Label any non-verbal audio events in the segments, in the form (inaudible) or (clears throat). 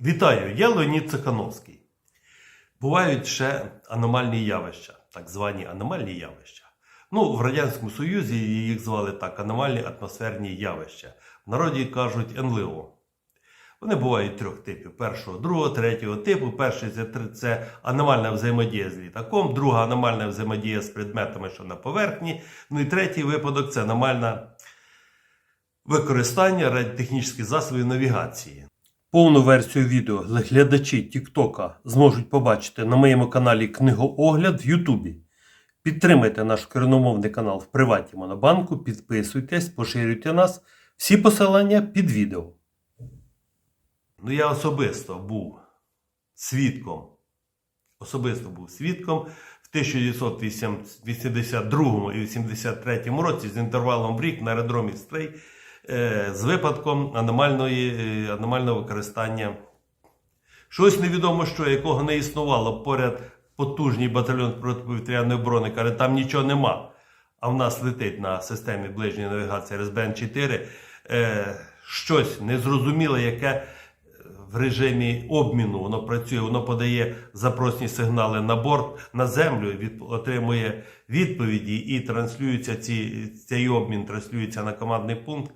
Вітаю, я Леонід Цехановський. Бувають ще аномальні явища, так звані аномальні явища. Ну, в Радянському Союзі їх звали так аномальні атмосферні явища. В народі кажуть НЛО. Вони бувають трьох типів: першого, другого, третього типу. Перший це аномальна взаємодія з літаком, друга аномальна взаємодія з предметами, що на поверхні. Ну і третій випадок це аномальне використання радіотехнічних засобів навігації. Повну версію відео глядачі Тіктока зможуть побачити на моєму каналі Книгоогляд в Ютубі. Підтримайте наш коріномовний канал в приваті Монобанку, підписуйтесь, поширюйте нас. Всі посилання під відео. Ну, я особисто був свідком. Особисто був свідком в 1982 і 83 році з інтервалом в рік на аеродромі Стрей з випадком аномальної, е, аномального використання. Щось невідомо що, якого не існувало поряд потужний батальйон протиповітряної оборони, каже, там нічого нема. А в нас летить на системі ближньої навігації РСБН 4 е, щось незрозуміле, яке е, в режимі обміну воно працює, воно подає запросні сигнали на борт, на землю, від, отримує відповіді і транслюється ці, цей обмін транслюється на командний пункт.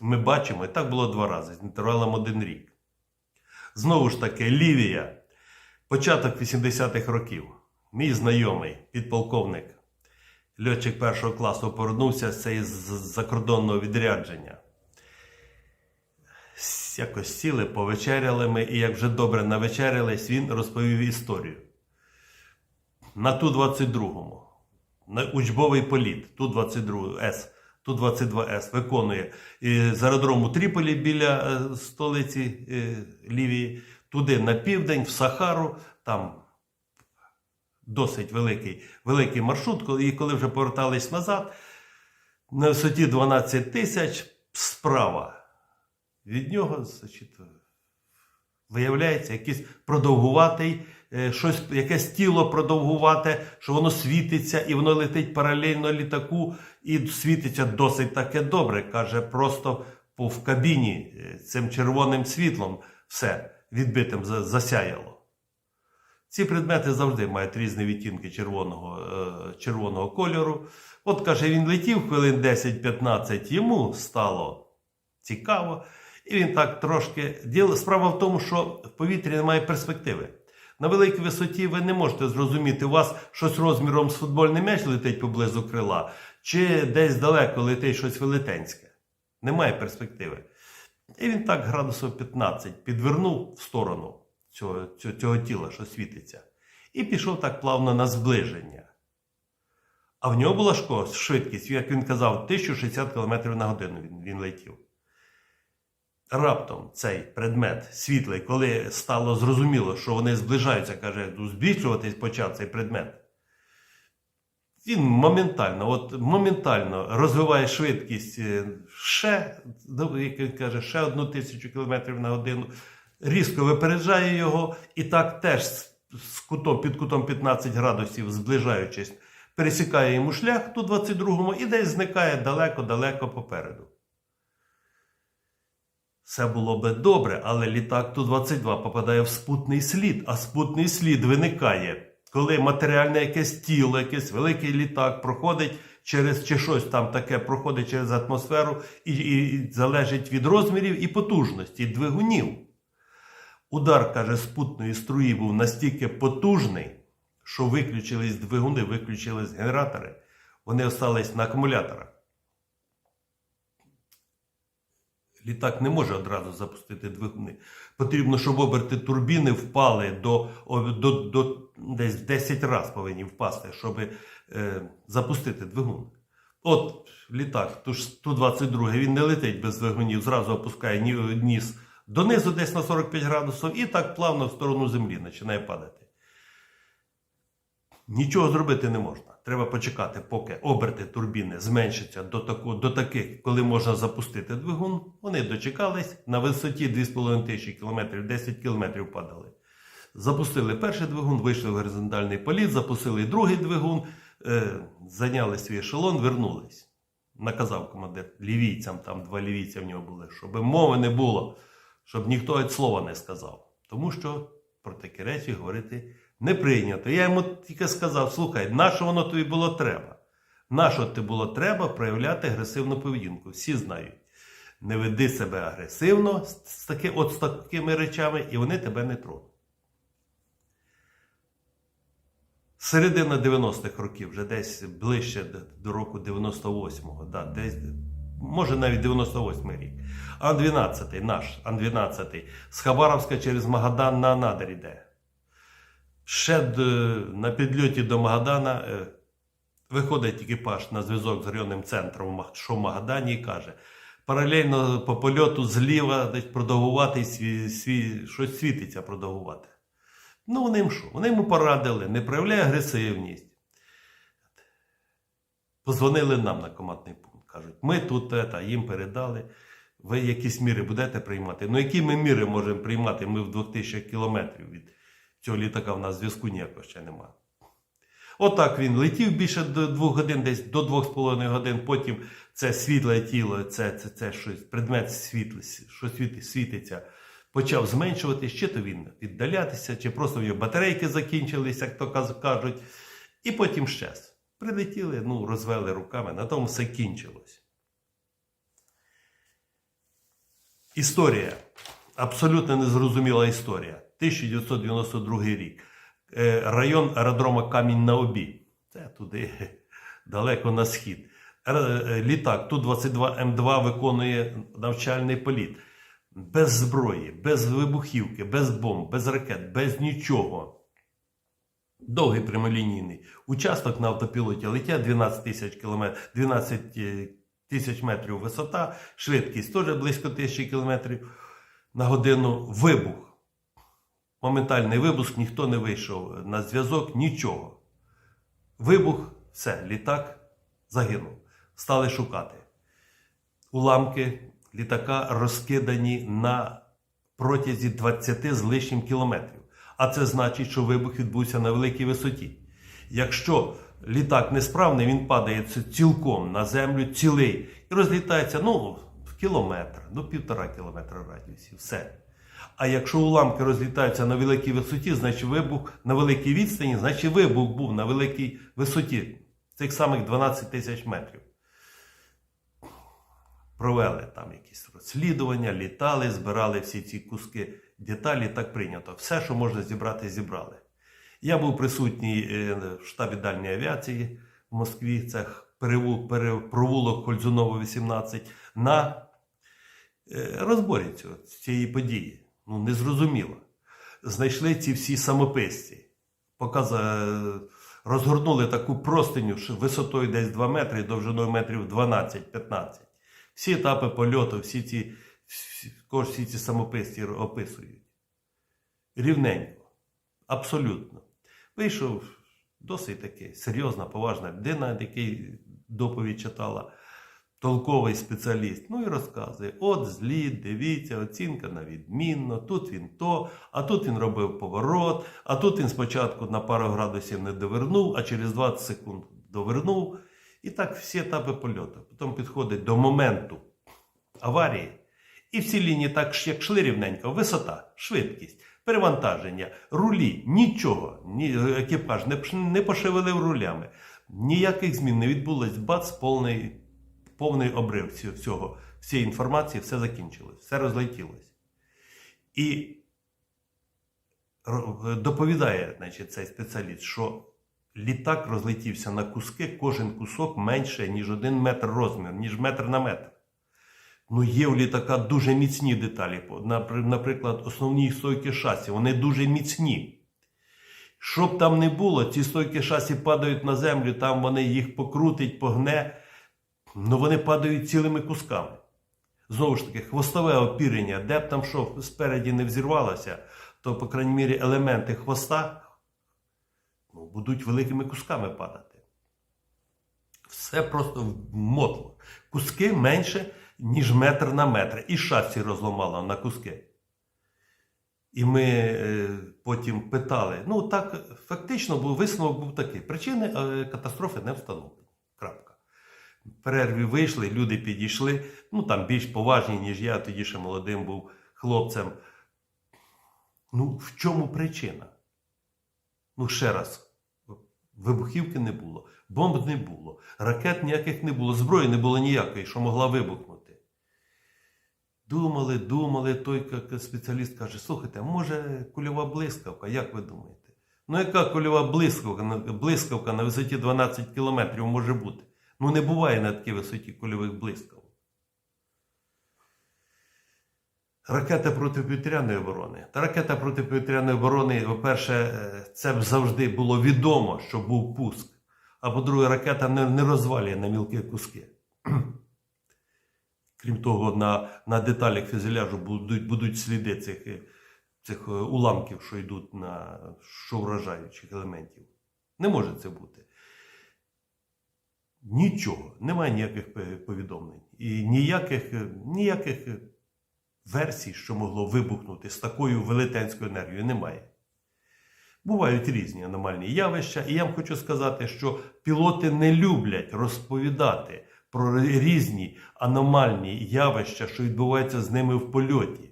Ми бачимо, і так було два рази з інтервалом один рік. Знову ж таки, Лівія, початок 80-х років. Мій знайомий, підполковник, льотчик першого класу, повернувся з з закордонного відрядження. Якось сіли, повечеряли ми, і як вже добре навечерялись, він розповів історію. На Ту-22, на учбовий політ, Ту-22С, Ту-22С виконує. З аеродрому Тріполі біля е, столиці е, Лівії, туди на південь, в Сахару, там досить великий, великий маршрут, і коли вже повертались назад, на висоті 12 тисяч справа. Від нього, значить, виявляється, якийсь продовгуватий, е, щось, якесь тіло продовгувате, що воно світиться і воно летить паралельно літаку, і світиться досить таке добре. Каже, просто в кабіні е, цим червоним світлом все відбитим засяяло. Ці предмети завжди мають різні відтінки червоного, е, червоного кольору. От каже, він летів хвилин 10-15, йому стало цікаво. І він так трошки. Діло справа в тому, що в повітрі немає перспективи. На великій висоті ви не можете зрозуміти, у вас щось розміром з футбольний м'яч летить поблизу крила, чи десь далеко летить щось велетенське. Немає перспективи. І він так градусів 15 підвернув в сторону цього, цього, цього тіла, що світиться, і пішов так плавно на зближення. А в нього була швидкість, як він казав, 1060 км на годину він, він летів. Раптом цей предмет світлий, коли стало зрозуміло, що вони зближаються, каже, «Ну, збільшуватись почав цей предмет. Він моментально, от моментально розвиває швидкість е, ще, ну, як він каже, ще одну тисячу кілометрів на годину, різко випереджає його, і так теж з, кутом, під кутом 15 градусів, зближаючись, пересікає йому шлях ту 22-му і десь зникає далеко-далеко попереду. Все було би добре, але літак Ту-22 попадає в спутний слід, а спутний слід виникає, коли матеріальне якесь тіло, якийсь великий літак проходить через чи щось там таке проходить через атмосферу і, і залежить від розмірів і потужності двигунів. Удар, каже, спутної струї був настільки потужний, що виключились двигуни, виключились генератори. Вони остались на акумуляторах. Літак не може одразу запустити двигуни. Потрібно, щоб оберти турбіни впали до, до, до десь в 10 разів повинні впасти, щоб е, запустити двигун. От літак, Ту-22, він не летить без двигунів, зразу опускає ніс донизу десь на 45 градусів і так плавно в сторону землі починає падати. Нічого зробити не можна. Треба почекати, поки оберти турбіни зменшаться до, таку, до таких, коли можна запустити двигун. Вони дочекались на висоті 2500 км, 10 км падали. Запустили перший двигун, вийшли в горизонтальний політ, запустили другий двигун, е, зайняли свій ешелон, вернулись. Наказав командир лівійцям, там два лівійця в нього були, щоб мови не було. щоб ніхто від слова не сказав. Тому що про такі речі говорити не прийнято. Я йому тільки сказав: слухай, на що воно тобі було треба? На що тобі було треба проявляти агресивну поведінку? Всі знають. Не веди себе агресивно з, таки, от з такими речами, і вони тебе не тронуть. Середина 90-х років, вже десь ближче до- до року 98-го, да, десь, може навіть 98-й рік. Ан-12, наш Ан-12, з Хабаровська через Магадан на Анадир йде. Ще на підльоті до Магадана е, виходить екіпаж на зв'язок з районним центром, що в Магадані, і каже: паралельно по польоту зліва десь продовгувати свій, свій, щось світиться продовгувати. Ну, вони їм що? Вони йому порадили, не проявляй агресивність. Позвонили нам на командний пункт. Кажуть, ми тут ета, їм передали. Ви якісь міри будете приймати? Ну, які ми міри можемо приймати? Ми в 2000 кілометрів від цього літака в нас зв'язку ніякого ще немає. Отак він летів більше до двох годин, десь до двох з половиною годин. Потім це світле тіло, це, це, це щось, предмет світло, що світи- світиться, почав зменшуватись, чи то він віддалятися, чи просто в його батарейки закінчились, як то кажуть. І потім щез. Прилетіли, ну, розвели руками, на тому все кінчилось. Історія. Абсолютно незрозуміла історія. 1992 рік. Е, Район аеродрома Камінь на Обі. Це туди (laughs) далеко на схід. Літак Ту-22М2 виконує навчальний політ. Без зброї, без вибухівки, без бомб, без ракет, без нічого. Довгий прямолінійний. Участок на автопілоті летять 12 тисяч кілометрів, 12 е, тисяч метрів висота, швидкість теж близько тисячі кілометрів на годину. Вибух. Моментальний вибух, ніхто не вийшов на зв'язок, нічого. Вибух, все, літак загинув. Стали шукати. Уламки літака розкидані на протязі 20 з лишнім кілометрів. А це значить, що вибух відбувся на великій висоті. Якщо літак несправний, він падає цілком на землю, цілий, і розлітається ну, кілометр, до півтора кілометра радіусі. Все. А якщо уламки розлітаються на великій висоті, значить вибух на великій відстані, значить вибух був на великій висоті, цих самих 12 тисяч метрів. Провели там якісь розслідування, літали, збирали всі ці куски деталі, так прийнято. Все, що можна зібрати, зібрали. Я був присутній е, в штабі дальньої авіації в Москві, це провулок Кользунова 18, на е, розборі цієї події. Ну, незрозуміло. Знайшли ці всі самописці. Показа... Розгорнули таку простиню висотою десь 2 метри, довжиною метрів 12-15. Всі етапи польоту, всі ці, всі ці самописці описують. Рівненько. Абсолютно. Вийшов досить таки серйозна, поважна людина, який доповідь читала, толковий спеціаліст. Ну і розказує: от зліт, дивіться, оцінка на відмінно, тут він то, а тут він робив поворот, а тут він спочатку на пару градусів не довернув, а через 20 секунд довернув. І так всі етапи польоту. Потім підходить до моменту аварії. І всі лінії так, як шли рівненько, висота, швидкість, перевантаження, рулі, нічого. Ні, екіпаж не, не пошевелив рулями. Ніяких змін не відбулось. Бац, повний, повний обрив всього, всієї інформації, все закінчилось, все розлетілось. І доповідає значить, цей спеціаліст, що літак розлетівся на куски, кожен кусок менше, ніж один метр розмір, ніж метр на метр. Ну, є у літака дуже міцні деталі. Наприклад, основні стойки шасі, вони дуже міцні. Що б там не було, ці стойки шасі падають на землю, там вони їх покрутить, погне, ну вони падають цілими кусками. Знову ж таки, хвостове опірення, де б там що спереді не взірвалося, то, по крайній мірі, елементи хвоста ну, будуть великими кусками падати. Все просто мотло. Куски менше, ніж метр на метр. І шасі розламало на куски. І ми е, потім питали. Ну, так, фактично, був висновок був такий: причини е, катастрофи не встановлені. Перерві вийшли, люди підійшли. Ну, там більш поважні, ніж я, тоді ще молодим був хлопцям. Ну, в чому причина? Ну, ще раз, вибухівки не було, бомб не було, ракет ніяких не було, зброї не було ніякої, що могла вибухнути. Думали, думали, той спеціаліст каже: слухайте, а може кульова блискавка, як ви думаєте? Ну, яка кульова блискавка, блискавка на висоті 12 кілометрів може бути? Ну, не буває на такій висоті кульових блискавок. Ракета протиповітряної оборони. Та ракета протиповітряної оборони, по-перше, е, це б завжди було відомо, що був пуск. А по-друге, ракета не, не розвалює на мілкі куски. (clears throat) Крім того, на, на деталях фюзеляжу будуть, будуть сліди цих, е, цих е, уламків, що йдуть на що вражаючих елементів. Не може це бути. Нічого, немає ніяких повідомлень. І ніяких, е, ніяких е, версій, що могло вибухнути з такою велетенською енергією, немає. Бувають різні аномальні явища, і я вам хочу сказати, що пілоти не люблять розповідати про різні аномальні явища, що відбуваються з ними в польоті.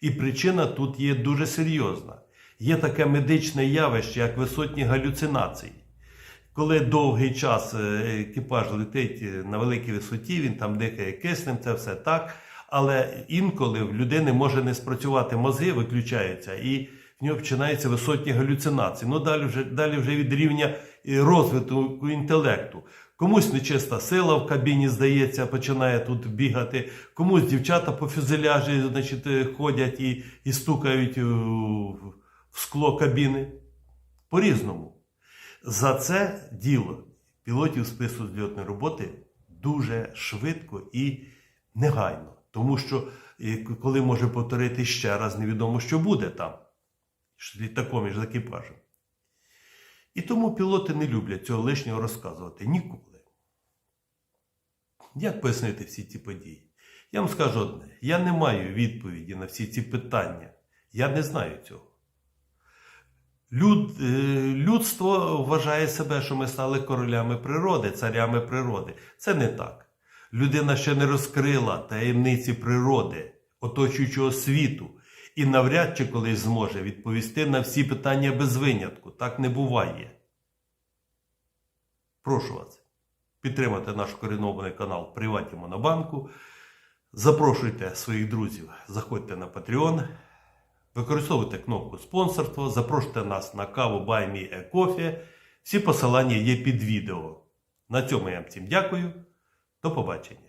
І причина тут є дуже серйозна. Є таке медичне явище, як висотні галюцинації. Коли довгий час е, екіпаж летить е, на великій висоті, він там дихає киснем, це все так. Але інколи в людини може не спрацювати мозги, виключаються, і в нього починаються висотні галюцинації. Ну далі вже, далі вже від рівня е, розвитку інтелекту. Комусь нечиста сила в кабіні, здається, починає тут бігати, комусь дівчата по фюзеляжі значить, ходять і, і стукають в скло кабіни. По-різному. За це діло пілотів спису зльотної роботи дуже швидко і негайно. Тому що коли може повторити ще раз, невідомо, що буде там, з літаком між екіпажем. І тому пілоти не люблять цього лишнього розказувати ніколи. Як пояснити всі ці події? Я вам скажу одне: я не маю відповіді на всі ці питання. Я не знаю цього. Люд, е, людство вважає себе, що ми стали королями природи, царями природи. Це не так. Людина ще не розкрила таємниці природи, оточуючого світу, і навряд чи колись зможе відповісти на всі питання без винятку. Так не буває. Прошу вас підтримати наш корінований канал Приваті Монобанку. Запрошуйте своїх друзів, заходьте на Patreon. Використовуйте кнопку спонсорство, запрошуйте нас на каву BuyMeACoffee. Всі посилання є під відео. На цьому я вам всім дякую. До побачення.